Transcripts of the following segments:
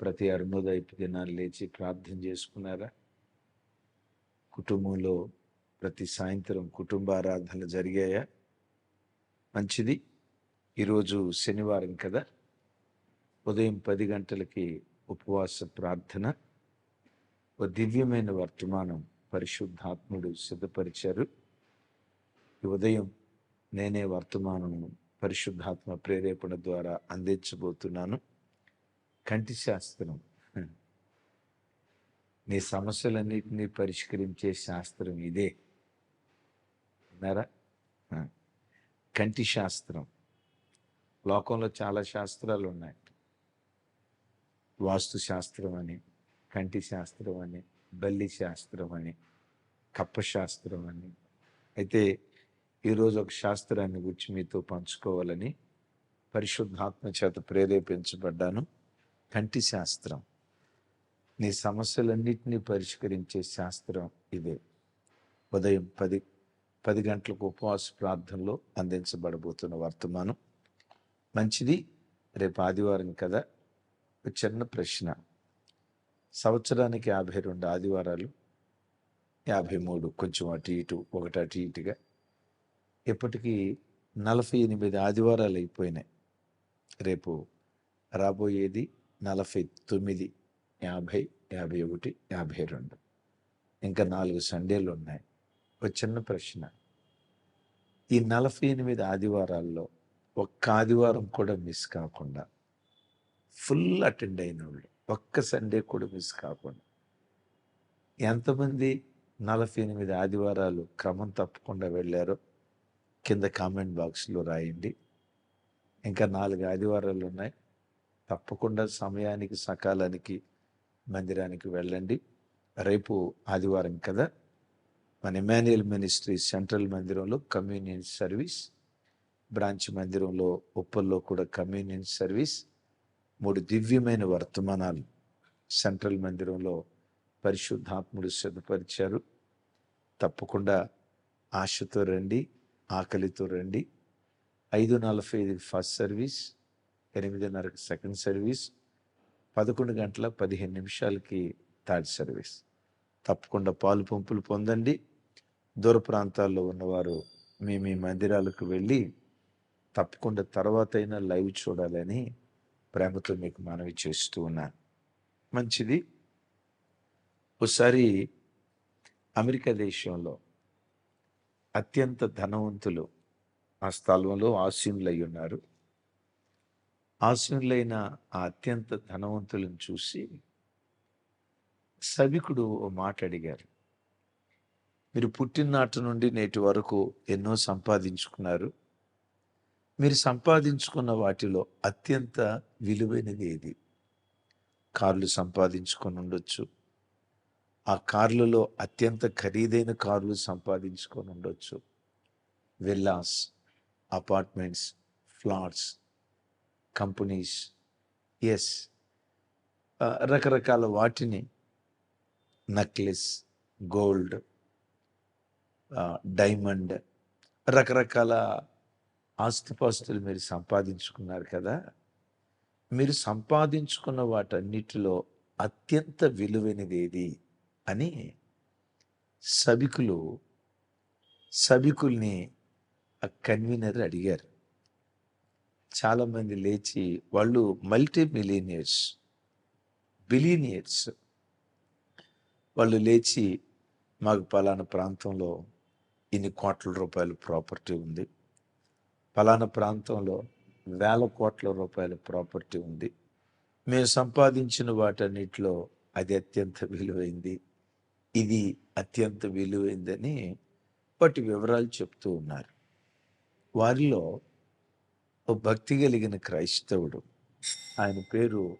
ప్రతి అరుణోదయపు దినాలు లేచి ప్రార్థన చేసుకున్నారా? కుటుంబంలో ప్రతి సాయంత్రం కుటుంబ ఆరాధనలు జరిగాయా? మంచిది. ఈరోజు శనివారం కదా. ఉదయం పది గంటలకి ఉపవాస ప్రార్థన. ఓ దివ్యమైన వర్తమానం పరిశుద్ధాత్ముడు సిద్ధపరిచారు. ఈ ఉదయం నేనే వర్తమానం పరిశుద్ధాత్మ ప్రేరేపణ ద్వారా అందించబోతున్నాను. కంటి శాస్త్రం. నీ సమస్యలన్నిటినీ పరిష్కరించే శాస్త్రం ఇదే. విన్నారా. కంటి శాస్త్రం. లోకంలో చాలా శాస్త్రాలు ఉన్నాయి వాస్తు శాస్త్రం అని కంటి శాస్త్రం అని బల్లి శాస్త్రం అని కప్ప శాస్త్రం అని. అయితే ఈరోజు ఒక శాస్త్రాన్ని గురించి మీతో పంచుకోవాలని పరిశుద్ధాత్మ చేత ప్రేరేపించబడ్డాను. కంటి శాస్త్రం. నీ సమస్యలన్నింటినీ పరిష్కరించే శాస్త్రం ఇదే. ఉదయం పది పది గంటలకు ఉపవాస ప్రార్థనలో అందించబడబోతున్న వర్తమానం. మంచిది. రేపు ఆదివారం కదా? ఒక చిన్న ప్రశ్న. సంవత్సరానికి యాభై రెండు ఆదివారాలు యాభై మూడు కొంచెం అటు ఇటు ఒకటి అటు ఇటుగా. ఇప్పటికీ నలభై ఎనిమిది ఆదివారాలు అయిపోయినాయి. రేపు రాబోయేది నలభై తొమ్మిది యాభై యాభై ఒకటి యాభై రెండు ఇంకా నాలుగు సండేలు ఉన్నాయి. ఒక చిన్న ప్రశ్న. ఈ నలభై ఎనిమిది ఆదివారాల్లో ఒక్క ఆదివారం కూడా మిస్ కాకుండా ఫుల్ అటెండ్ అయిన వాళ్ళు ఒక్క సండే కూడా మిస్ కాకుండా ఎంతమంది నలభై ఎనిమిది ఆదివారాలు క్రమం తప్పకుండా వెళ్ళారో కింద కామెంట్ బాక్స్లో రాయండి. ఇంకా నాలుగు ఆదివారాలు ఉన్నాయి. తప్పకుండా సమయానికి సకాలానికి మందిరానికి వెళ్ళండి. రేపు ఆదివారం కదా? మన ఇమాన్యుయల్ మినిస్ట్రీ సెంట్రల్ మందిరంలో కమ్యూనియన్ సర్వీస్ బ్రాంచ్ మందిరంలో ఉప్పల్లో కూడా కమ్యూనియన్ సర్వీస్ మూడు దివ్యమైన వర్తమానాలు సెంట్రల్ మందిరంలో పరిశుద్ధాత్ముడు సిద్ధపరిచారు. తప్పకుండా ఆశతో రండి ఆకలితో రండి. ఐదు నలభై ఐదు ఫస్ట్ సర్వీస్ ఎనిమిదిన్నరకు సెకండ్ సర్వీస్ పదకొండు గంటల పదిహేను నిమిషాలకి థర్డ్ సర్వీస్ తప్పకుండా పాలు పంపులు పొందండి. దూర ప్రాంతాల్లో ఉన్నవారు మీ మీ మందిరాలకు వెళ్ళి తప్పకుండా తర్వాత అయినా లైవ్ చూడాలని ప్రేమతో మీకు మనవి చేస్తూ ఉన్నాను. మంచిది. ఒకసారి అమెరికా దేశంలో అత్యంత ధనవంతులు ఆ స్థలంలో ఆశీనులై ఉన్నారు. ఆశీనులైన ఆ అత్యంత ధనవంతులను చూసి సభికుడు ఓ మాట అడిగారు. మీరు పుట్టినాటి నుండి నేటి వరకు ఎన్నో సంపాదించుకున్నారు. మీరు సంపాదించుకున్న వాటిలో అత్యంత విలువైనది ఏది? కార్లు సంపాదించుకొని ఉండొచ్చు. ఆ కార్లలో అత్యంత ఖరీదైన కార్లు సంపాదించుకొని ఉండొచ్చు. Villas apartments flats companies. Yes రకరకాల వాటిని నక్లెస్ గోల్డ్ డైమండ్ రకరకాల ఆస్తిపాస్తులు మీరు సంపాదించుకున్నారు కదా. మీరు సంపాదించుకున్న వాటన్నిటిలో అత్యంత విలువైనది ఏది అని సభికులు సభికుల్ని ఆ కన్వీనర్ అడిగారు. చాలామంది లేచి వాళ్ళు మల్టీ మిలీనియర్స్ బిలీనియర్స్. వాళ్ళు లేచి మాకు పలానా ప్రాంతంలో ఇన్ని కోట్ల రూపాయల ప్రాపర్టీ ఉంది. పలానా ప్రాంతంలో వేల కోట్ల రూపాయల ప్రాపర్టీ ఉంది. మేము సంపాదించిన వాటన్నిటిలో అది అత్యంత విలువైంది. ఇది అత్యంత విలువైందని వాటి వివరాలు చెప్తూ ఉన్నారు. వారిలో ఓ భక్తి కలిగిన క్రైస్తవుడు. ఆయన పేరు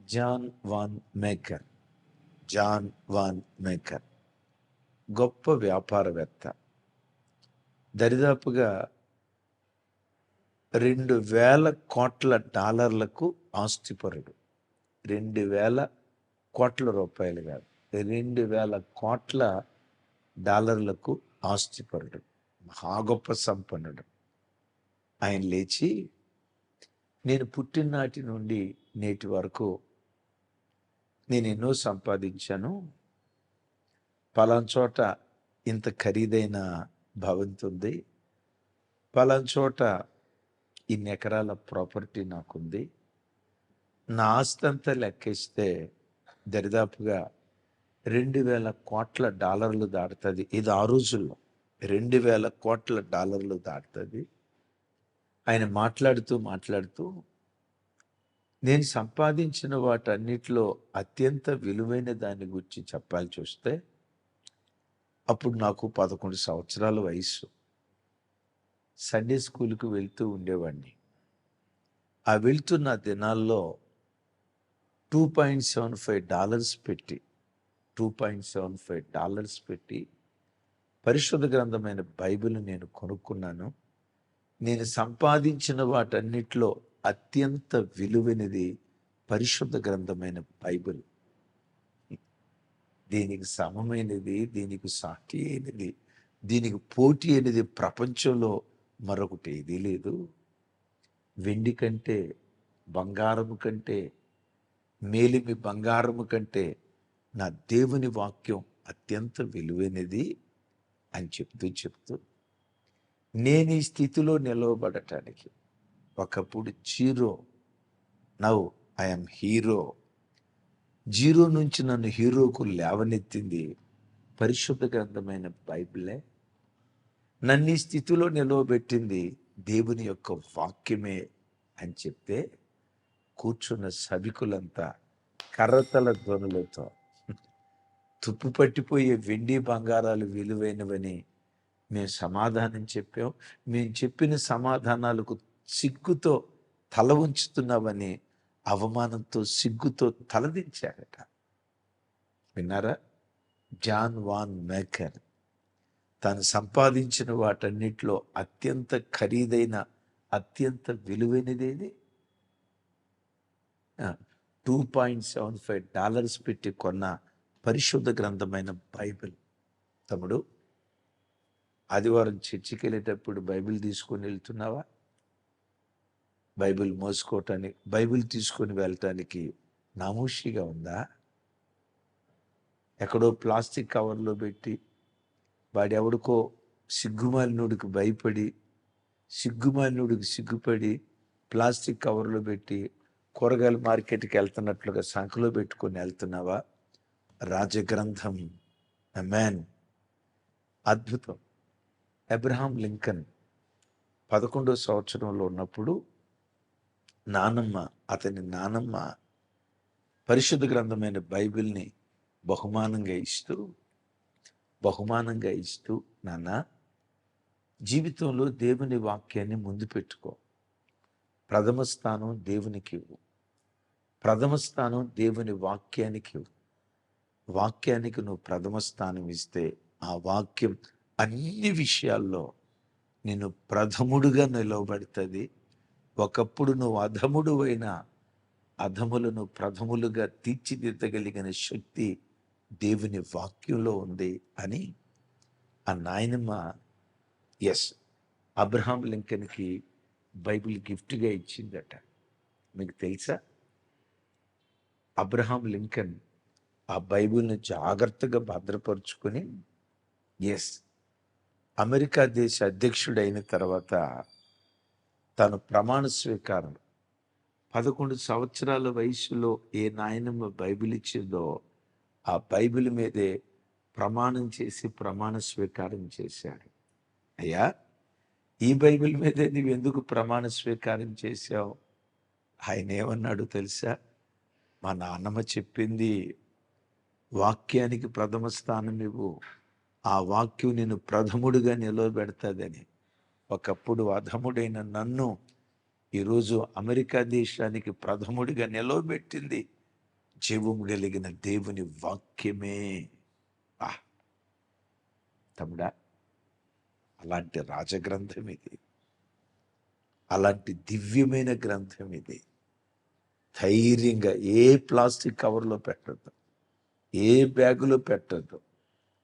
John Van Maker. John Van Maker. గొప్ప వ్యాపారవేత్త. దరిదాపుగా రెండు వేల కోట్ల డాలర్లకు ఆస్తిపరుడు. రెండు వేల కోట్ల రూపాయలు కాదు. రెండు వేల కోట్ల డాలర్లకు ఆస్తిపరుడు. మహా గొప్ప సంపన్నుడు. ఆయన లేచి నేను పుట్టిననాటి నుండి నేటి వరకు నేను ఎన్నో సంపాదించాను. పలాంచోట చోట ఇంత ఖరీదైన భవంతి ఉంది. చోట ఇన్ని ఎకరాల ప్రాపర్టీ నాకుంది. నా ఆస్తంతా లెక్కేస్తే లెక్కిస్తే దరిదాపుగా రెండు వేల కోట్ల డాలర్లు దాటుతుంది. ఇది ఆ రోజుల్లో రెండు వేల కోట్ల డాలర్లు దాటుతుంది. ఆయన మాట్లాడుతూ మాట్లాడుతూ నేను సంపాదించిన వాటన్నిటిలో అత్యంత విలువైన దాని గురించి చెప్పాలి చూస్తే అప్పుడు నాకు పదకొండు సంవత్సరాల వయసు సండే స్కూల్కి వెళ్తూ ఉండేవాడిని. ఆ వెళ్తున్న దినాల్లో two point seven five dollars పెట్టి two point seven five dollars పెట్టి పరిశుద్ధ గ్రంథమైన బైబిల్ నేను కొనుక్కున్నాను. నేను సంపాదించిన వాటన్నిటిలో అత్యంత విలువైనది పరిశుద్ధ గ్రంథమైన బైబిల్. దీనికి సమమైనది దీనికి సాటి అయినది దీనికి పోటీ అనేది ప్రపంచంలో మరొకటి ఇది లేదు. వెండి కంటే బంగారము కంటే మేలిమి బంగారము కంటే నా దేవుని వాక్యం అత్యంత విలువైనది అని చెప్తూ చెప్తూ నేను ఈ స్థితిలో నిలవబడటానికి ఒకప్పుడు zero. Now I'm hero. Zero నుంచి నన్ను హీరోకు లేవనెత్తింది పరిశుద్ధ గ్రంథమైన బైబిలే. నన్ను ఈ స్థితిలో నిలవబెట్టింది దేవుని యొక్క వాక్యమే అని చెప్తే కూర్చున్న సభికులంతా కర్రతల ధ్వనులతో తుప్పు పట్టిపోయే వెండి బంగారాలు విలువైనవని మేము సమాధానం చెప్పాం. మేము చెప్పిన సమాధానాలకు సిగ్గుతో తల ఉంచుతున్నామని అవమానంతో సిగ్గుతో తలదించారట విన్నారా? జాన్ వాన్ మేకర్ తాను సంపాదించిన వాటన్నిటిలో అత్యంత ఖరీదైన అత్యంత విలువైనదేది? Two point seven five dollars పెట్టి కొన్న పరిశుద్ధ గ్రంథమైన బైబిల్. తమ్ముడు ఆదివారం చర్చికి వెళ్ళేటప్పుడు బైబిల్ తీసుకొని వెళ్తున్నావా? బైబిల్ మోసుకోవటానికి బైబిల్ తీసుకొని వెళ్ళటానికి నామూషిగా ఉందా? ఎక్కడో ప్లాస్టిక్ కవర్లో పెట్టి వాడెవడికో సిగ్గుమాలినుడికి భయపడి సిగ్గుమాలినుడికి సిగ్గుపడి ప్లాస్టిక్ కవర్లో పెట్టి కూరగాయల మార్కెట్కి వెళ్తున్నట్లుగా సంఖలో పెట్టుకొని వెళ్తున్నావా? రాజగ్రంథం. మ్యాన్ అద్భుతం. అబ్రహాం లింకన్ పదకొండో సంవత్సరంలో ఉన్నప్పుడు నానమ్మ అతని నానమ్మ పరిశుద్ధ గ్రంథమైన బైబిల్ని బహుమానంగా ఇస్తూ బహుమానంగా ఇస్తూ నాన్న జీవితంలో దేవుని వాక్యాన్ని ముందు పెట్టుకో. ప్రథమ స్థానం దేవునికి ఇవ్వు. ప్రథమ స్థానం దేవుని వాక్యానికి ఇవ్వు. వాక్యానికి నువ్వు ప్రథమ స్థానం ఇస్తే ఆ వాక్యం అన్ని విషయాల్లో నేను ప్రథముడుగా నిలవబడుతుంది. ఒకప్పుడు నువ్వు అధముడు అయిన అధములను ప్రథములుగా తీర్చిదిద్దగలిగిన శక్తి దేవుని వాక్యంలో ఉంది అని ఆ నాయనమ్మ ఎస్ అబ్రహాం లింకన్కి బైబిల్ గిఫ్ట్గా ఇచ్చిందట. మీకు తెలుసా? అబ్రహాం లింకన్ ఆ బైబిల్ని జాగ్రత్తగా భద్రపరుచుకొని ఎస్ అమెరికా దేశ అధ్యక్షుడైన తర్వాత తను ప్రమాణ స్వీకారం. పదకొండు సంవత్సరాల వయసులో ఏ నాయనమ్మ బైబిల్ ఇచ్చిందో ఆ బైబిల్ మీదే ప్రమాణం చేసి ప్రమాణ స్వీకారం చేశాడు. అయ్యా ఈ బైబిల్ మీదే నువ్వు ఎందుకు ప్రమాణ స్వీకారం చేశావు? ఆయన ఏమన్నాడు తెలుసా? మా నాన్నమ్మ చెప్పింది వాక్యానికి ప్రథమ స్థానం ఇవ్వు. ఆ వాక్యం నేను ప్రథముడుగా నిలవబెడతాదని. ఒకప్పుడు అధముడైన నన్ను ఈరోజు అమెరికా దేశానికి ప్రథముడిగా నిలవబెట్టింది. జీవం కలిగిన దేవుని వాక్యమే. ఆ! తమ్ముడా అలాంటి రాజగ్రంథం ఇది. అలాంటి దివ్యమైన గ్రంథం ఇది. ధైర్యంగా ఏ ప్లాస్టిక్ కవర్లో పెట్టద్దు. ఏ బ్యాగులో పెట్టద్దు.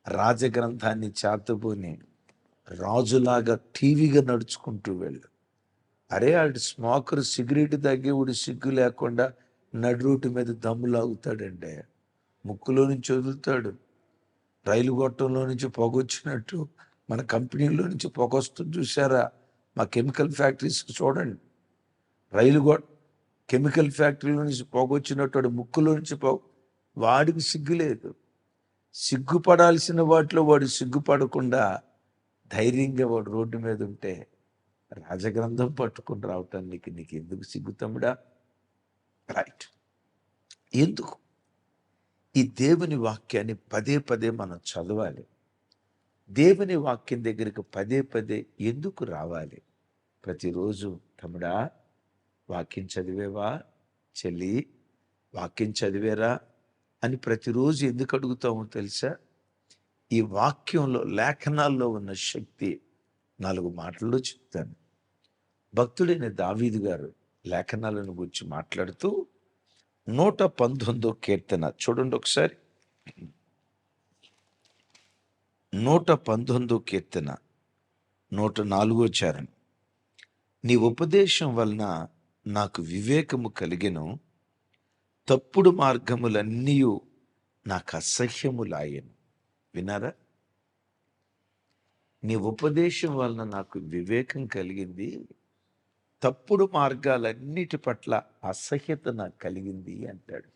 రాజగ్రంథాన్ని చేతబోని రాజులాగా టీవీగా నడుచుకుంటూ వెళ్ళు. అరే ఆడు స్మోకర్ సిగరెట్ తాగేవాడు సిగ్గు లేకుండా నడు రోడ్డు మీద దమ్ము లాగుతాడండి ముక్కులో నుంచి వదులుతాడు. రైలు గొట్టంలో నుంచి పొగ వచ్చినట్టు మన కంపెనీలో నుంచి పొగ వస్తుంది చూసారా మా కెమికల్ ఫ్యాక్టరీస్కి చూడండి. రైలు గొ కెమికల్ ఫ్యాక్టరీలో నుంచి పొగ వచ్చినట్టు ముక్కులో నుంచి పొగ వాడికి సిగ్గు లేదు. సిగ్గుపడాల్సిన వాటిలో వాడు సిగ్గుపడకుండా ధైర్యంగా వాడు రోడ్డు మీద ఉంటే రాజగ్రంథం పట్టుకుని రావటానికి నీకు ఎందుకు సిగ్గుతమ్ముడా రైట్ ఎందుకు? ఈ దేవుని వాక్యాన్ని పదే పదే మనం చదవాలి. దేవుని వాక్యం దగ్గరికి పదే పదే ఎందుకు రావాలి? ప్రతిరోజు తమ్ముడా వాక్యం చదివేవా? చెల్లి వాక్యం చదివేరా? అని ప్రతిరోజు ఎందుకు అడుగుతామో తెలుసా? ఈ వాక్యంలో లేఖనాల్లో ఉన్న శక్తి నాలుగు మాటల్లో చెప్తాను. భక్తుడైన దావీదు గారు లేఖనాలను గురించి మాట్లాడుతూ నూట పంతొమ్మిదో కీర్తన చూడండి ఒకసారి. నూట పంతొమ్మిదో కీర్తన నూట నాలుగో చరణం. నీ ఉపదేశం వలన నాకు వివేకము కలిగెను. తప్పుడు మార్గములన్నీ నాకు అసహ్యములాయను విన్నారా? నీ ఉపదేశం వలన నాకు వివేకం కలిగింది. తప్పుడు మార్గాలన్నిటి పట్ల అసహ్యత నాకు కలిగింది అంటాడు.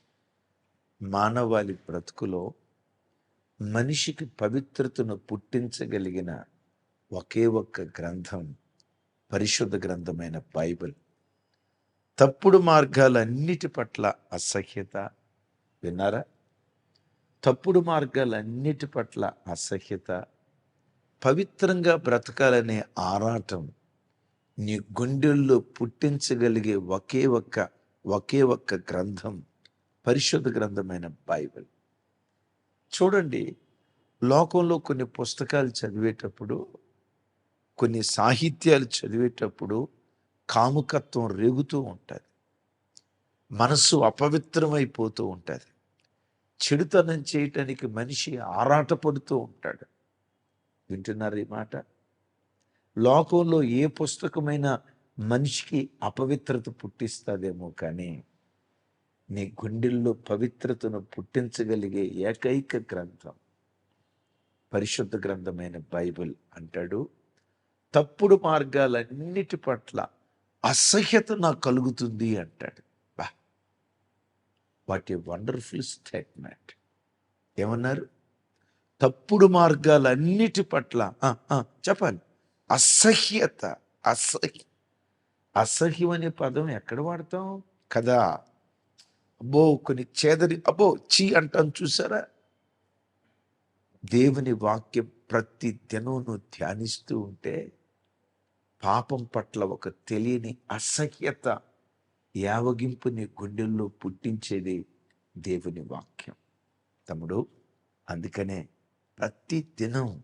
మానవాళి బ్రతుకులో మనిషికి పవిత్రతను పుట్టించగలిగిన ఒకే ఒక్క గ్రంథం పరిశుద్ధ గ్రంథమైన బైబిల్. తప్పుడు మార్గాలన్నిటి పట్ల అసహ్యత విన్నారా? తప్పుడు మార్గాలన్నిటి పట్ల అసహ్యత పవిత్రంగా బ్రతకాలనే ఆరాటం నీ గుండెల్లో పుట్టించగలిగే ఒకే ఒక్క ఒకే ఒక్క గ్రంథం పరిశుద్ధ గ్రంథమైన బైబిల్. చూడండి లోకంలో కొన్ని పుస్తకాలు చదివేటప్పుడు కొన్ని సాహిత్యాలు చదివేటప్పుడు కాముకత్వం రేగుతూ ఉంటుంది. మనస్సు అపవిత్రమైపోతూ ఉంటుంది. చెడుతనం చేయటానికి మనిషి ఆరాటపడుతూ ఉంటాడు. వింటున్నారు ఈ మాట? లోకంలో ఏ పుస్తకమైనా మనిషికి అపవిత్రత పుట్టిస్తుందేమో కానీ నీ గుండెల్లో పవిత్రతను పుట్టించగలిగే ఏకైక గ్రంథం పరిశుద్ధ గ్రంథమైన బైబిల్ అంటాడు. తప్పుడు మార్గాలన్నిటి పట్ల అసహ్యత నాకు కలుగుతుంది అంటాడు. బా వాట్ ఏ వండర్ఫుల్ స్టేట్మెంట్. ఏమన్నారు? తప్పుడు మార్గాలన్నిటి పట్ల చెప్పాలి. అసహ్యత అసహ్య అసహ్యం అనే పదం ఎక్కడ వాడతాం? కదా? అబ్బో కొన్ని చేదరి అబ్బో చీ అంటాం చూసారా? దేవుని వాక్యం ప్రతి దినం ధ్యానిస్తూ ఉంటే పాపం పట్ల ఒక తెలియని అసహ్యత యావగింపు నీ గుండెల్లో పుట్టించేది దేవుని వాక్యం. తమ్ముడు అందుకనే ప్రతి దినం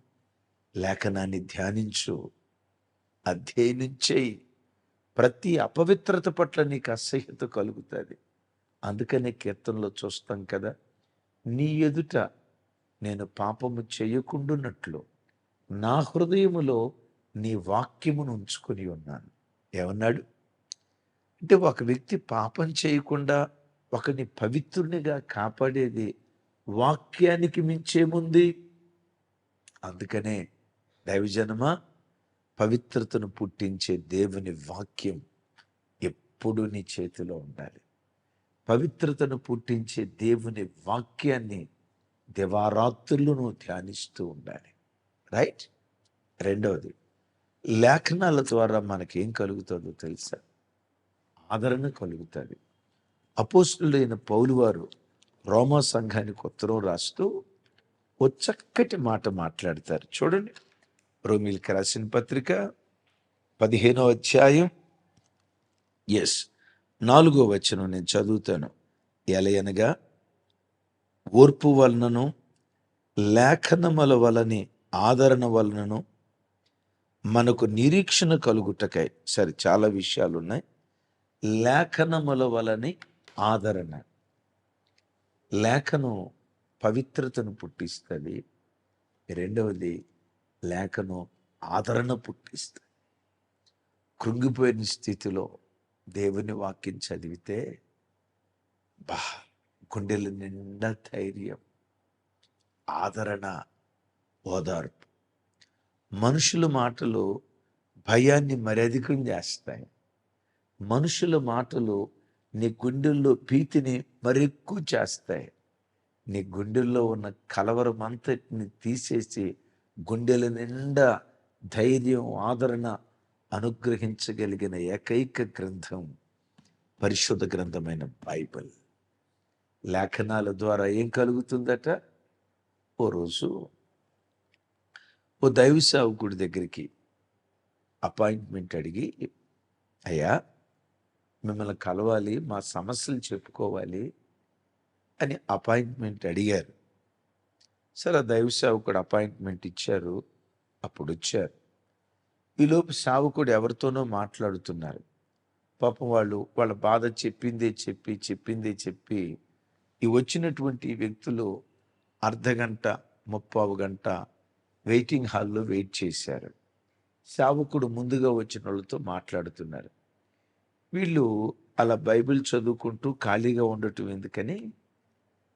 లేఖనాన్ని ధ్యానించు అధ్యయనం చేయి. ప్రతి అపవిత్రత పట్ల నీకు అసహ్యత కలుగుతుంది. అందుకనే కీర్తనలో చూస్తాం కదా నీ ఎదుట నేను పాపము చేయకుండున్నట్లు నా హృదయములో నీ వాక్యమును ఉంచుకొని ఉన్నాను. ఏమన్నాడు? అంటే ఒక వ్యక్తి పాపం చేయకుండా ఒకని పవిత్రునిగా కాపాడేది వాక్యానికి మించేముంది అందుకనే దైవజనమా పవిత్రతను పుట్టించే దేవుని వాక్యం ఎప్పుడు నీ చేతిలో ఉండాలి. పవిత్రతను పుట్టించే దేవుని వాక్యాన్ని దివారాత్రులు నువ్వు ధ్యానిస్తూ ఉండాలి. రైట్? రెండవది లేఖనాల ద్వారా మనకేం కలుగుతుందో తెలుసా? ఆదరణ కలుగుతుంది. అపోస్తులైన పౌలు వారు రోమా సంఘానికి ఉత్తరం రాస్తూ ఓ చక్కటి మాట మాట్లాడతారు. చూడండి. రోమిల్కి రాసిన పత్రిక పదిహేనో అధ్యాయం. ఎస్ నాలుగో వచనం నేను చదువుతాను. ఎలయనగా ఓర్పు వలనను లేఖనముల వలని ఆదరణ వలనను మనకు నిరీక్షణ కలుగుటకై. సరే చాలా విషయాలు ఉన్నాయి లేఖనముల వలని ఆదరణ. లేఖనం పవిత్రతను పుట్టిస్తుంది. రెండవది లేఖనం ఆదరణ పుట్టిస్తుంది. కృంగిపోయిన స్థితిలో దేవుని వాక్యం చదివితే బా గుండెల నిండా ధైర్యం ఆదరణ ఓదార్పు. మనుషుల మాటలు భయాన్ని మరధికం చేస్తాయి. మనుషుల మాటలు నీ గుండెల్లో భీతిని మరెక్కువ చేస్తాయి. నీ గుండెల్లో ఉన్న కలవరం అంతటిని తీసేసి గుండెల నిండా ధైర్యం ఆదరణ అనుగ్రహించగలిగిన ఏకైక గ్రంథం పరిశుద్ధ గ్రంథమైన బైబిల్. లేఖనాల ద్వారా ఏం కలుగుతుందట? ఓ రోజు ఓ దైవ సేవకుడి దగ్గరికి అపాయింట్మెంట్ అడిగి అయ్యా మిమ్మల్ని కలవాలి మా సమస్యలు చెప్పుకోవాలి అని అపాయింట్మెంట్ అడిగారు. సరే ఆ దైవ సేవకుడు అపాయింట్మెంట్ ఇచ్చారు. అప్పుడు వచ్చారు. ఈలోపు సావకుడు ఎవరితోనో మాట్లాడుతున్నారు. పాపం వాళ్ళు వాళ్ళ బాధ చెప్పిందే చెప్పి చెప్పిందే చెప్పి ఈ వచ్చినటువంటి వ్యక్తులు అర్ధ గంట ముప్పావు గంట వెయిటింగ్ హాల్లో వెయిట్ చేశారు. సేవకుడు ముందుగా వచ్చిన వాళ్ళతో మాట్లాడుతున్నారు. వీళ్ళు అలా బైబిల్ చదువుకుంటూ ఖాళీగా ఉండటం ఎందుకని?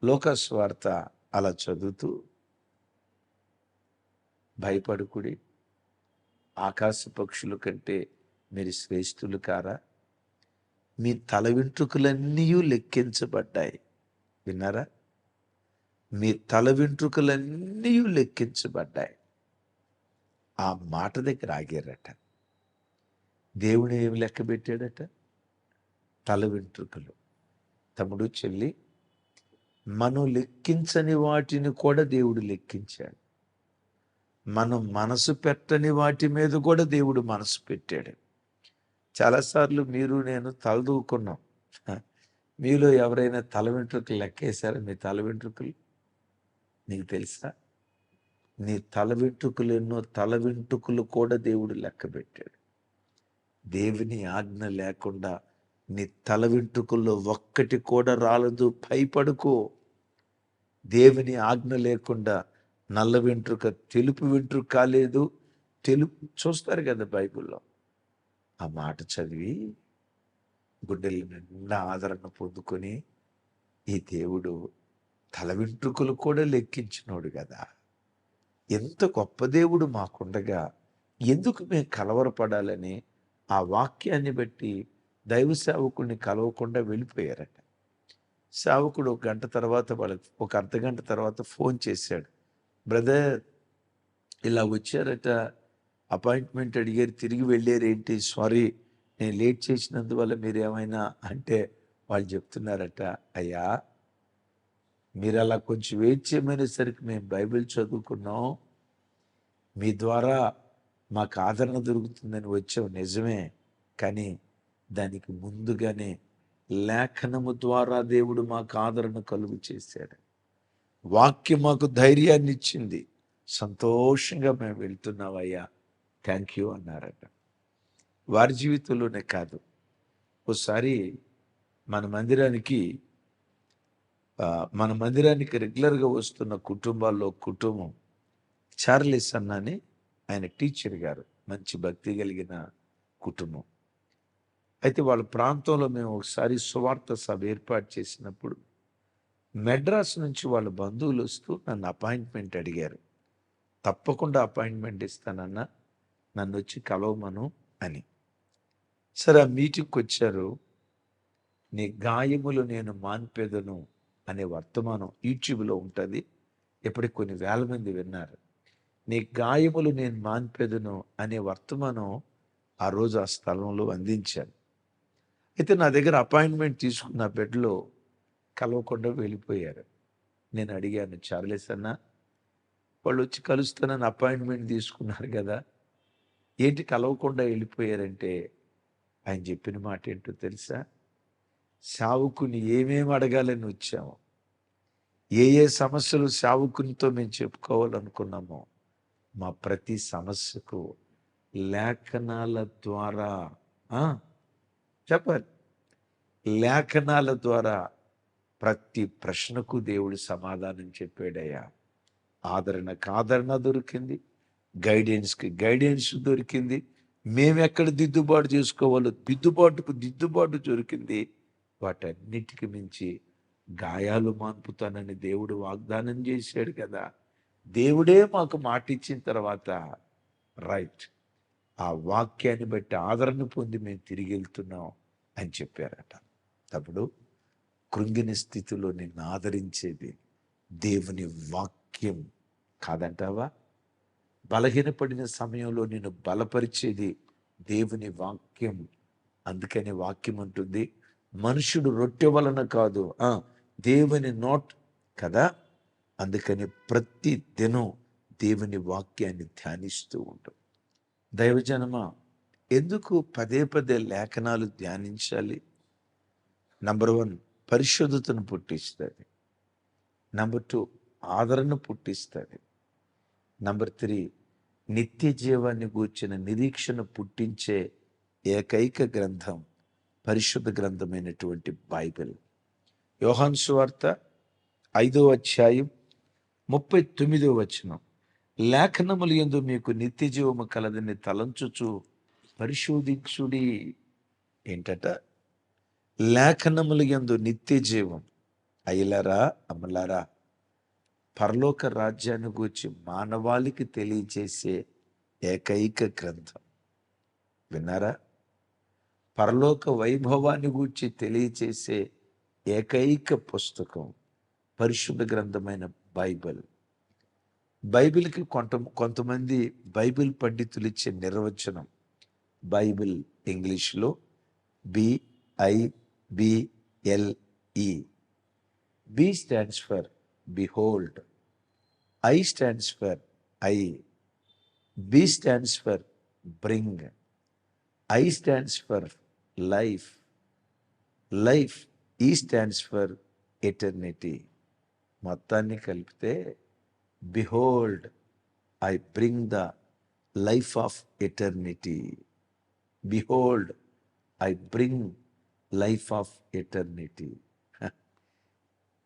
లోకస్వార్త అలా చదువుతూ భయపడుకుడి. ఆకాశ పక్షుల కంటే మీరు శ్రేష్ఠులు కారా? మీ తల వెంట్రుకలన్నీ లెక్కించబడ్డాయి. విన్నారా? మీ తల వెంట్రుకలన్నీ లెక్కించబడ్డాయి. ఆ మాట దగ్గర ఆగారట. దేవుడు ఏమి లెక్క పెట్టాడట? తల వెంట్రుకలు. తమ్ముడు చెల్లి మనం లెక్కించని వాటిని కూడా దేవుడు లెక్కించాడు. మనం మనసు పెట్టని వాటి మీద కూడా దేవుడు మనసు పెట్టాడు. చాలాసార్లు మీరు నేను తలదూకున్నాం మీలో ఎవరైనా తల వెంట్రుకలు లెక్కేశారా? మీ తల వెంట్రుకలు? నీకు తెలుసా? నీ తల వెంట్రుకలు ఎన్నో తల వెంట్రుకలు కూడా దేవుడు లెక్క పెట్టాడు. దేవుని ఆజ్ఞ లేకుండా నీ తల వెంట్రుకల్లో ఒక్కటి కూడా రాలదు. భయపడుకో. దేవుని ఆజ్ఞ లేకుండా నల్ల వెంట్రుక తెలుపు వెంట్రుక కాలేదు. తెలుపు చూస్తారు కదా బైబిల్లో. ఆ మాట చదివి గుండెల నిండా ఆదరణ పొందుకొని ఈ దేవుడు తల వెంట్రుకలు కూడా లెక్కించినోడు కదా. ఎంత గొప్ప దేవుడు మాకుండగా ఎందుకు మేము కలవరపడాలని ఆ వాక్యాన్ని బట్టి దైవ సేవకుడిని కలవకుండా వెళ్ళిపోయారట. సేవకుడు ఒక గంట తర్వాత వాళ్ళకి ఒక అర్ధ గంట తర్వాత ఫోన్ చేశాడు. బ్రదర్ ఇలా వచ్చారట అపాయింట్మెంట్ అడిగారు తిరిగి వెళ్ళారు ఏంటి సారీ నేను లేట్ చేసినందువల్ల మీరేమైనా అంటే వాళ్ళు చెప్తున్నారట అయ్యా మీరు అలా కొంచెం వెయిట్ చేయమనేసరికి మేము బైబిల్ చదువుకున్నాం. మీ ద్వారా మాకు ఆదరణ దొరుకుతుందని వచ్చాం నిజమే. కానీ దానికి ముందుగానే లేఖనము ద్వారా దేవుడు మాకు ఆదరణ కలుగు చేశాడు. వాక్యం మాకు ధైర్యాన్ని ఇచ్చింది. సంతోషంగా మేము వెళ్తున్నామయ్యా థ్యాంక్ యూ అన్నారట. వారి జీవితంలోనే కాదు. ఒకసారి మన మందిరానికి మన మందిరానికి రెగ్యులర్గా వస్తున్న కుటుంబాల్లో కుటుంబం చార్లెస్ అన్న అని ఆయన టీచర్ గారు మంచి భక్తి కలిగిన కుటుంబం. అయితే వాళ్ళ ప్రాంతంలో మేము ఒకసారి సువార్త సభ ఏర్పాటు చేసినప్పుడు మెడ్రాస్ నుంచి వాళ్ళ బంధువులు వస్తూ నన్ను అపాయింట్మెంట్ అడిగారు. తప్పకుండా అపాయింట్మెంట్ ఇస్తానన్నా నన్ను వచ్చి కలవమను అని. సరే ఆ మీటింగ్కి వచ్చారు. నీ గాయములు నేను మాన్పేదను. అనే వర్తమానం యూట్యూబ్లో ఉంటుంది. ఇప్పటికి కొన్ని వేల మంది విన్నారు. నీ గాయములు నేను మాన్పేదను అనే వర్తమానం ఆ రోజు ఆ స్థలంలో అందించాను అయితే నా దగ్గర అపాయింట్మెంట్ తీసుకున్న బెడ్లో కలవకుండా వెళ్ళిపోయారు. నేను అడిగాను చార్లెస్ అన్న వాళ్ళు వచ్చి కలుస్తానని అపాయింట్మెంట్ తీసుకున్నారు కదా ఏంటి కలవకుండా వెళ్ళిపోయారంటే? ఆయన చెప్పిన మాట ఏంటో తెలుసా? సావుకుని ఏమేమి అడగాలని వచ్చాము ఏ ఏ సమస్యలు సావుకునితో మేము చెప్పుకోవాలనుకున్నామో మా ప్రతి సమస్యకు లేఖనాల ద్వారా చెప్పాలి. లేఖనాల ద్వారా ప్రతి ప్రశ్నకు దేవుడు సమాధానం చెప్పాడయ్యా. ఆదరణకు ఆదరణ దొరికింది. గైడెన్స్కి గైడెన్స్ దొరికింది. మేము ఎక్కడ దిద్దుబాటు చేసుకోవాలో దిద్దుబాటుకు దిద్దుబాటు దొరికింది. వాటన్నిటికి మించి గాయాలు మాన్పుతానని దేవుడు వాగ్దానం చేశాడు కదా. దేవుడే మాకు మాట ఇచ్చిన తర్వాత రైట్. ఆ వాక్యాన్ని బట్టి ఆదరణ పొంది మేము తిరిగి వెళ్తున్నాం అని చెప్పారట. అప్పుడు కృంగిన స్థితిలో నిన్ను ఆదరించేది దేవుని వాక్యం కాదంటావా? బలహీనపడిన సమయంలో నిన్ను బలపరిచేది దేవుని వాక్యం. అందుకని వాక్యం ఉంటుంది మనుషుడు రొట్టె వలన కాదు. ఆ దేవుని నోట్ కదా? అందుకని ప్రతి దినం దేవుని వాక్యాన్ని ధ్యానిస్తూ ఉంటాం. దైవజనమా ఎందుకు పదే పదే లేఖనాలు ధ్యానించాలి? నంబర్ వన్ పరిశుద్ధతను పుట్టిస్తుంది. నంబర్ టూ ఆదరణ పుట్టిస్తుంది. నంబర్ త్రీ నిత్య జీవాన్ని గూర్చిన నిరీక్షణ పుట్టించే ఏకైక గ్రంథం పరిశుద్ధ గ్రంథమైనటువంటి బైబిల్. యోహాన్ సువార్త ఐదో అధ్యాయం ముప్పై తొమ్మిదో వచనం. లేఖనములు ఎందు మీకు నిత్య జీవము కలదని తలంచుచు పరిశోధించుడి ఏంటట? లేఖనములు ఎందు నిత్య జీవం అయ్యలారా అమ్మలారా పరలోక రాజ్యాన్ని గూర్చి మానవాళికి తెలియచేసే ఏకైక గ్రంథం. విన్నారా? పరలోక వైభవాన్ని గూర్చి తెలియచేసే ఏకైక పుస్తకం పరిశుద్ధ గ్రంథమైన బైబిల్. బైబిల్కి కొంత కొంతమంది బైబిల్ పండితులు ఇచ్చే నిర్వచనం బైబిల్ ఇంగ్లీష్లో B I B L E B stands for behold. I stands for I. B stands for bring. I stands for life life E stands for eternity మొత్తాన్ని కలిపితే behold I bring the life of eternity behold I bring life of eternity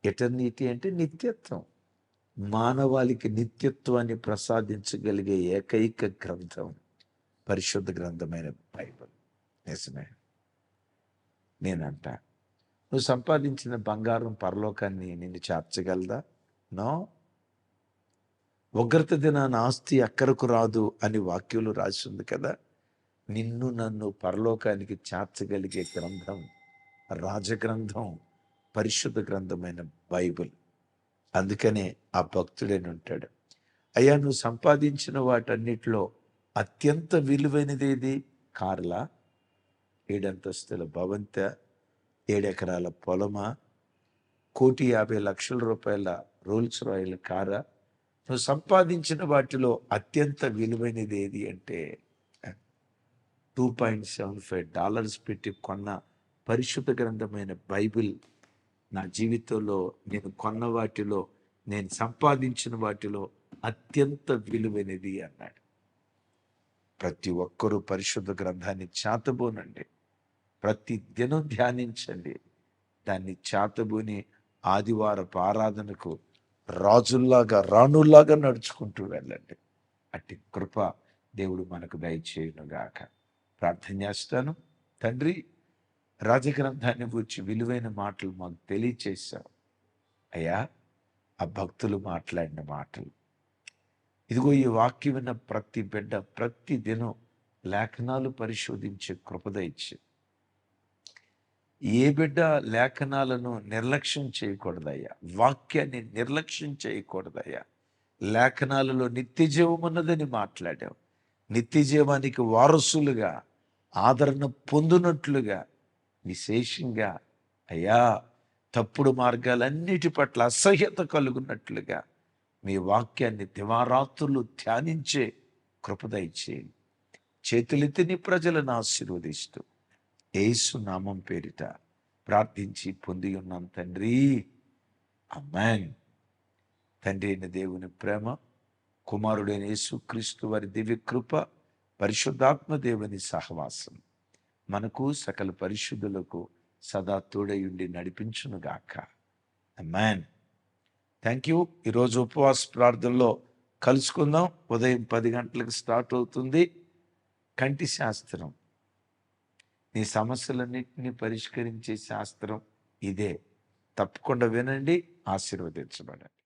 eternity అంటే నిత్యత్వం. మానవాళికి నిత్యత్వాన్ని ప్రసాదించగలిగే ఏకైక గ్రంథం పరిశుద్ధ గ్రంథమైన Bible. నిజమే నేనంట. నువ్వు సంపాదించిన బంగారం పరలోకాన్ని నిన్ను చేర్చగలదా? నో. ఉగ్రత దినాన ఆస్తి అక్కరకు రాదు అని వాక్యంలో రాసింది కదా. నిన్ను నన్ను పరలోకానికి చేర్చగలిగే గ్రంథం రాజగ్రంథం పరిశుద్ధ గ్రంథమైన బైబిల్. అందుకనే ఆ భక్తుడని ఉంటాడు అయ్యా నువ్వు సంపాదించిన వాటన్నిటిలో అత్యంత విలువైనది కార్లా? ఏడంతస్తుల భవంత ఏడెకరాల పొలమా కోటి యాభై లక్షల రూపాయల రోల్స్ రాయల్ కారా. నువ్వు సంపాదించిన వాటిలో అత్యంత విలువైనది ఏది అంటే two point seven five dollars పెట్టి కొన్న పరిశుద్ధ గ్రంథమైన బైబిల్ నా జీవితంలో నేను కొన్న వాటిలో నేను సంపాదించిన వాటిలో అత్యంత విలువైనది అన్నాడు. ప్రతి ఒక్కరూ పరిశుద్ధ గ్రంథాన్ని చేతబోనండి. ప్రతి దినం ధ్యానించండి. దాన్ని చేతబూని ఆదివారపు ఆరాధనకు రాజుల్లాగా రాణుల్లాగా నడుచుకుంటూ వెళ్ళండి. అట్టి కృప దేవుడు మనకు దయచేయునుగాక. ప్రార్థన చేస్తాను. తండ్రి రాజగ్రంథాన్ని గురించి విలువైన మాటలు మాకు తెలియచేశావు. అయ్యా ఆ భక్తులు మాట్లాడిన మాటలు. ఇదిగో ఈ వాక్యం విన్న ప్రతి బిడ్డ ప్రతి దినం లేఖనాలు పరిశోధించే కృపద ఇచ్చి ఏ బిడ్డ లేఖనాలను నిర్లక్ష్యం చేయకూడదయ్యా? వాక్యాన్ని నిర్లక్ష్యం చేయకూడదయ్యా? లేఖనాలలో నిత్య జీవం ఉన్నదని మాట్లాడావు. నిత్య జీవానికి వారసులుగా ఆదరణ పొందినట్లుగా విశేషంగా అయ్యా తప్పుడు మార్గాలన్నిటి పట్ల అసహ్యత కలుగున్నట్లుగా మీ వాక్యాన్ని దివారాత్రులు ధ్యానించే కృపదయచేయండి చేతులెత్తి నీ ప్రజలను ఆశీర్వదిస్తూ ఏసు నామం పేరిట ప్రార్థించి పొంది ఉన్నాం తండ్రి. అమ్మాన్ తండ్రి అయిన దేవుని ప్రేమ కుమారుడైన యేసుక్రీస్తు వారి దివ్య కృప పరిశుద్ధాత్మ దేవుని సహవాసం మనకు సకల పరిశుద్ధులకు సదా తోడయుండి నడిపించునుగాక మ్యాన్ థ్యాంక్ యూ. ఈరోజు ఉపవాస ప్రార్థనలో కలుసుకుందాం. ఉదయం పది గంటలకు స్టార్ట్ అవుతుంది. కంటి శాస్త్రం. నీ సమస్యలన్నింటినీ పరిష్కరించే శాస్త్రం ఇదే. తప్పకుండా వినండి ఆశీర్వదించబడండి.